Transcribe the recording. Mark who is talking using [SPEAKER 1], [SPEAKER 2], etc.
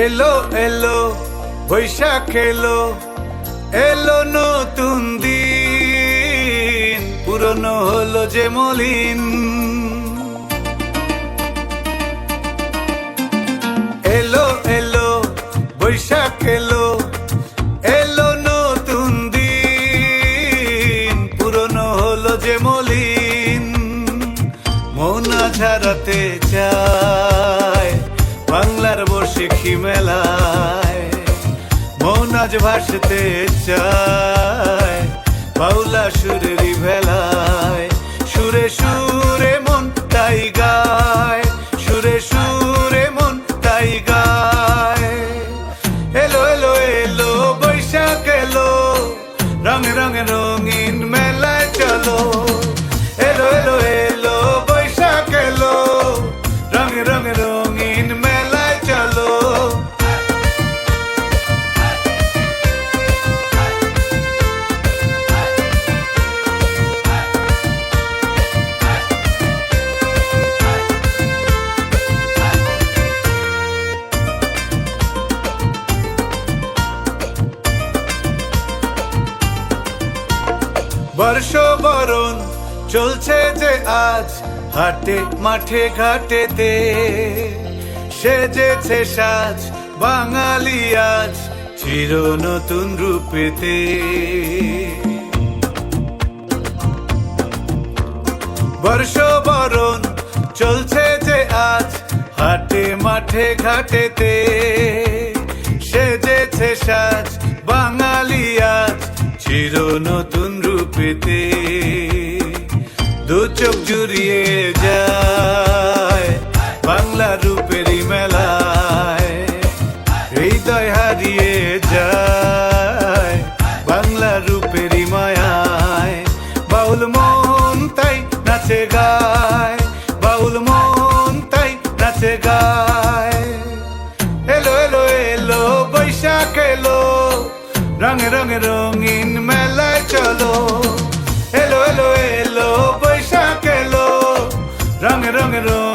[SPEAKER 1] এলো এলো, বৈশাখ এলো এলো নতুন দিন, পুরনো হলো যে মলিন। এলো এলো, বৈশাখ এলো এলো নতুন দিন, পুরনো হলো যে মলিন। মৌনা ঝাড়াতে চায়। বসে মেলায় মৌনাজ ভাসতে চায়। বাউলা সুরেরই ভেলায়, সুরে সুরে মন তাই গায়, সুরে সুরে মন তাই গায়। এলো এলো এলো, বৈশাখ এলো, রঙে রঙে রঙিন মেলায় চলো। বর্ষ বরণ চলছে যে আজ, হাটে, মাঠে, ঘাটেতে। সেজেছে সাজ, বাঙালি আজ, চির নতুন রূপেতে। বর্ষ বরণ চলছে যে আজ, হাটে, মাঠে, ঘাটেতে। সেজেছে সাজ, বাঙালি আজ, চির নতুন রূপেতে দু চোখ জুড়িয়ে যায় বাংলা রূপেরই মেলায়। হৃদয় হারিয়ে যায় বাংলা রূপেরই মায়ায়। বাউল মন তাই নাচে গায়, বাউল মন তাই নাচে গায়। এলো এলো এলো, বৈশাখ এলো, রঙে রঙে রঙিন মেলায় চলো। rock and roll.